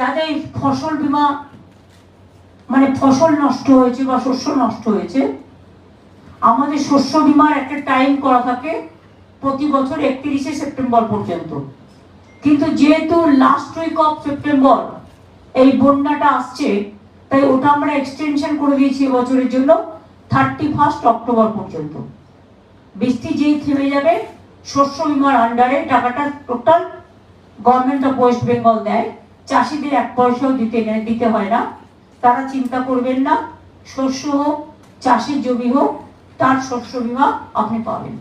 যাদের ফসল বীমা মানে ফসল নষ্ট হয়েছে বা শস্য নষ্ট হয়েছে, আমাদের শস্য বীমার একটা টাইম করা থাকে প্রতি বছর একত্রিশে সেপ্টেম্বর পর্যন্ত। কিন্তু যেহেতু লাস্ট উইক অফ সেপ্টেম্বর এই বন্যাটা আসছে, তাই ওটা আমরা এক্সটেনশন করে দিয়েছি এবছরের জন্য থার্টি ফার্স্ট অক্টোবর পর্যন্ত। বৃষ্টি যেই থেমে যাবে, শস্য বিমার আন্ডারে টাকাটা total government of West Bengal দেয়। চাষিদের এক পয়সাও দিতে দিতে হয় না। তারা চিন্তা করবেন না, শস্য হোক, চাষের জমি হোক, তার শস্য বিমা আপনি পাবেন।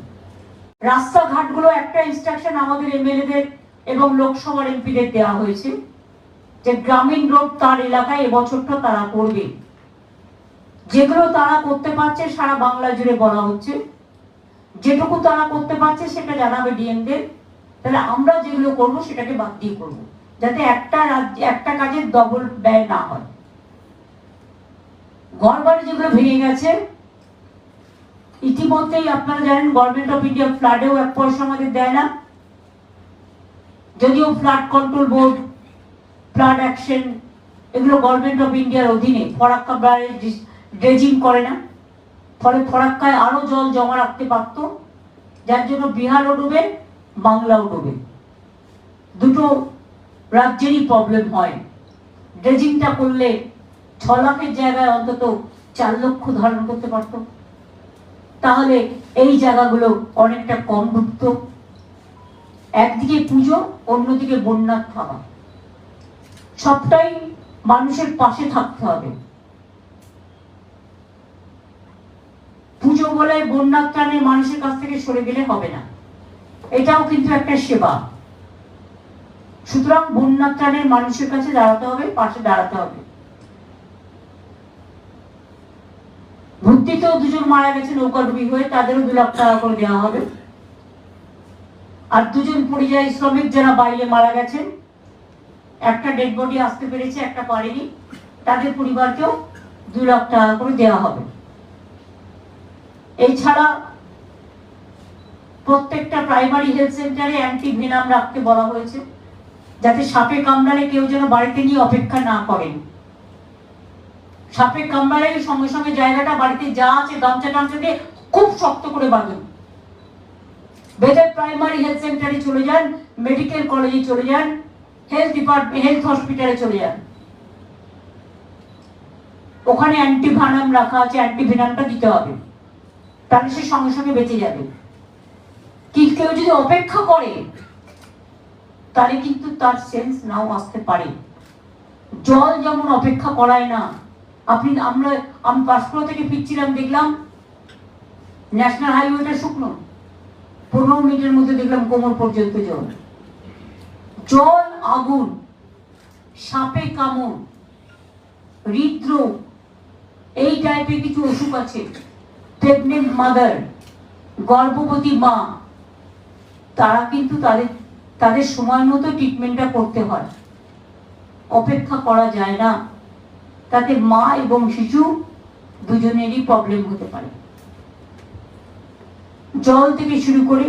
রাস্তাঘাটগুলো একটা ইনস্ট্রাকশন আমাদের এমএলএদের এবং লোকসভার এমপিদের দেওয়া হয়েছে যে গ্রামীণ রোড তার এলাকায় এবছরটা তারা করবে। যেগুলো তারা করতে পারছে সারা বাংলা জুড়ে বলা হচ্ছে। যেটুকু তারা করতে পারছে সেটা জানাবে ডিএমদের। তাহলে আমরা যেগুলো করব সেটাকে বাদ দিয়ে করব। যাতে একটা রাজ্য, একটা কাজের ডবল ব্যয় না হয়। ঘর বাড়ি যেগুলো ভেঙে গেছে, ইতিমধ্যেই আপনারা জানেন গভর্নমেন্ট অফ ইন্ডিয়া ফ্লাডেও এক পয়সা আমাদের দেয় না। যদিও flood control board flood action এগুলো গভর্নমেন্ট অফ ইন্ডিয়ার অধীনে ফরাক্কা ড্রেজিং করে না। ফলে ফরাক্কায় আরও জল জমা রাখতে পারত, যার জন্য বিহারও ডুবে, বাংলাও ডুবে। দুটো রাজ্যেরই প্রবলেম হয়। ড্রেজিংটা করলে ছ লাখের জায়গায় অন্তত চার লক্ষ ধারণ করতে পারত। তাহলে এই জায়গাগুলো অনেকটা কম ডুবত একদিকে পুজো, অন্যদিকে বন্যার থাকা সবটাই মানুষের পাশে থাকতে হবে। পুজো বলে বন্যার ত্রাণে মানুষের কাছ থেকে সরে গেলে হবে না। এটাও কিন্তু একটা সেবা। সুতরাং বন্যার ত্রাণের মানুষের কাছে দাঁড়াতে হবে, পাশে দাঁড়াতে হবে। ভর্তিতেও দুজন মারা গেছে নৌকাডুবি হয়ে, তাদেরও দু লাখ টাকা করে দেওয়া হবে। আর দুজন পরিযায়ী শ্রমিক যারা বাইরে মারা গেছেন, একটা ডেড বডি আসতে পেরেছে, একটা পারেনি, তাদের পরিবারকেও দু লাখ টাকা করে দেওয়া হবে। এছাড়া প্রত্যেকটা প্রাইমারি হেলথ সেন্টারে অ্যান্টি ভেনাম রাখতে বলা হয়েছে। যাতে সাপে কামড়ালে কেউ যেন বাড়িতে নিয়ে অপেক্ষা না করেন। সাপে কামড়ালে সঙ্গে সঙ্গে জায়গাটা বাড়িতে যা আছে গামছা টামছা দিয়ে খুব শক্ত করে বাঁধুন। বেদের প্রাইমারি হেলথ সেন্টারে চলে যান, মেডিকেল কলেজে চলে যান, হেলথ ডিপার্টমেন্ট হেলথ হসপিটালে চলে যান। ওখানে অ্যান্টিভানাম রাখা আছে, অ্যান্টিভেনামটা দিতে হবে। তাহলে সে সঙ্গে সঙ্গে বেঁচে যাবে। কি কেউ যদি অপেক্ষা করে তাহলে কিন্তু তার সেন্স নাও আসতে পারে। জল যেমন অপেক্ষা করায় না, আপনি আমরা, আমি পাঁচপুরা থেকে ফিরছিলাম, দেখলাম ন্যাশনাল হাইওয়েটা শুকনো। পনেরো মিনিটের মধ্যে দেখলাম কোমর পর্যন্ত জল। জল আগুন, সাপে কামড়, হৃদরোগ, এই টাইপের কিছু অসুখ আছে। প্রেগনেন্ট মাদার গর্ভবতী মা, তারা কিন্তু তাদের তাদের সময় মতো ট্রিটমেন্টটা করতে হয়। অপেক্ষা করা যায় না। তাতে মা এবং শিশু দুজনেরই প্রবলেম হতে পারে। জল থেকে শুরু করে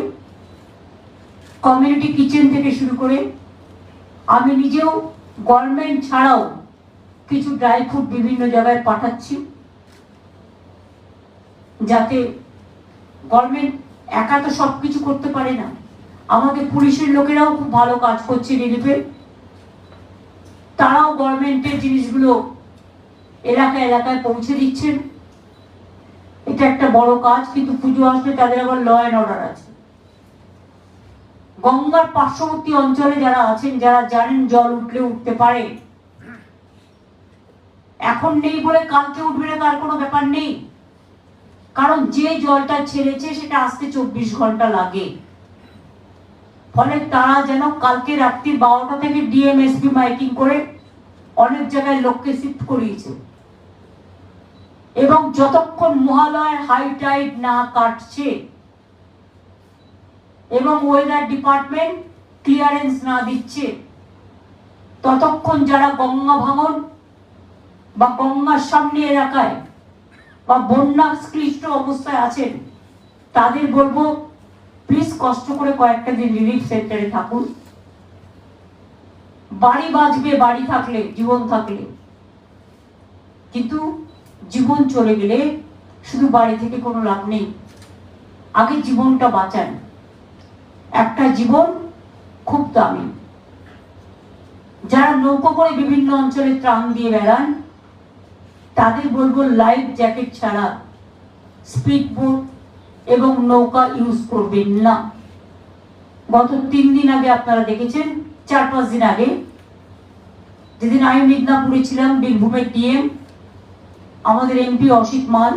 কমিউনিটি কিচেন থেকে শুরু করে, আমি নিজেও গভর্নমেন্ট ছাড়াও কিছু ড্রাই ফ্রুট বিভিন্ন জায়গায় পাঠাচ্ছি। যাতে গভর্নমেন্ট একা তো সব কিছু করতে পারে না। আমাদের পুলিশের লোকেরাও খুব ভালো কাজ করছে রিলিফে। তারাও গভর্নমেন্টের জিনিসগুলো এলাকা এলাকায় পৌঁছে দিচ্ছেন। এটা একটা বড় কাজ, কিন্তু পুজো আসলে তাদের আবার ল অ্যান্ড অর্ডার আছে। গঙ্গার পার্শ্ববর্তী অঞ্চলে যারা আছেন, যারা জানেন জল উঠলে উঠতে পারে, এখন নেই বলে কালকে উঠবে না, তার কোনো ব্যাপার নেই। কারণ যে জলটা ছেড়েছে, সেটা আসতে চব্বিশ ঘণ্টা লাগে। ফলে তারা যেন কালকে রাত্রি বারোটা থেকে ডিএমএসপি মাইকিং করে অনেক জায়গায় লোককে শিফট করিয়েছে। এবং যতক্ষণ মহালয়ের হাই টাইড না কাটছে এবং ওয়েদার ডিপার্টমেন্ট ক্লিয়ারেন্স না দিচ্ছে, ততক্ষণ যারা গঙ্গা ভাঙন বা গঙ্গার সামনে এলাকায় বা বন্যা ক্লিষ্ট অবস্থায় আছেন, তাদের বলব প্লিজ কষ্ট করে কয়েকটা দিন রিলিফ সেন্টারে থাকুন। বাড়ি বাঁচবে, বাড়ি থাকলে, জীবন থাকলে। কিন্তু জীবন চলে গেলে শুধু বাড়ি থেকে কোনো লাভ নেই। আগে জীবনটা বাঁচান। একটা জীবন খুব দামি। যারা নৌকো করে বিভিন্ন অঞ্চলে ত্রাণ দিয়ে বেড়ান, তাদের বলব লাইফ জ্যাকেট ছাড়া স্পিড বোট এবং নৌকা ইউজ করবেন না। গত তিন দিন আগে আপনারা দেখেছেন, চার পাঁচ দিন আগে যেদিন আমি মিদনাপুরে ছিলাম, বীরভূমের ডিএম আমাদের এমপি অসিত মাল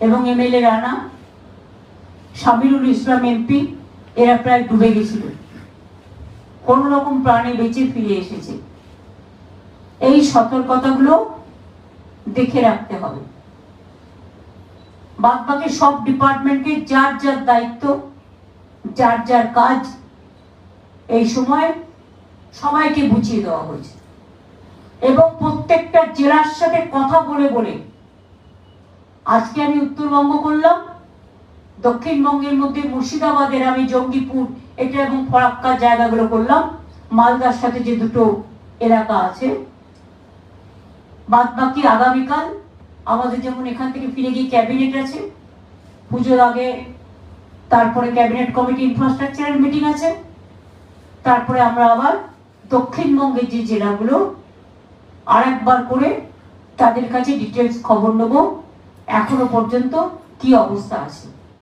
এবং এমএলএ রানা, সামিরুল ইসলাম এমপি এরা প্রায় ডুবে গেছিল। কোন রকম প্রাণে বেঁচে ফিরে এসেছে। এই সতর্কতাগুলো দেখে রাখতে হবে। বাদ বাকি সব ডিপার্টমেন্টকে যার যার দায়িত্ব, যার যার কাজ, এই সময় সবাইকে বুঝিয়ে দেওয়া হয়েছে। এবং প্রত্যেকটা জেলার সাথে কথা বলে বলে আজকে আমি উত্তরবঙ্গ করলাম। দক্ষিণবঙ্গের মধ্যে মুর্শিদাবাদের আমি জঙ্গিপুর এটা এবং ফরাক্কা জায়গাগুলো করলাম। মালদার সাথে যে দুটো এলাকা আছে। বাদ বাকি আগামীকাল আমাদের যেমন এখান থেকে ফিরে গিয়ে ক্যাবিনেট আছে, পুজোর আগে তারপরে ক্যাবিনেট কমিটি ইনফ্রাস্ট্রাকচারের মিটিং আছে, তারপরে আমরা আবার দক্ষিণবঙ্গের যে জেলাগুলো আর একবার করে তাদের কাছে ডিটেলস খবর নেব। এখনও পর্যন্ত কি অবস্থা আছে?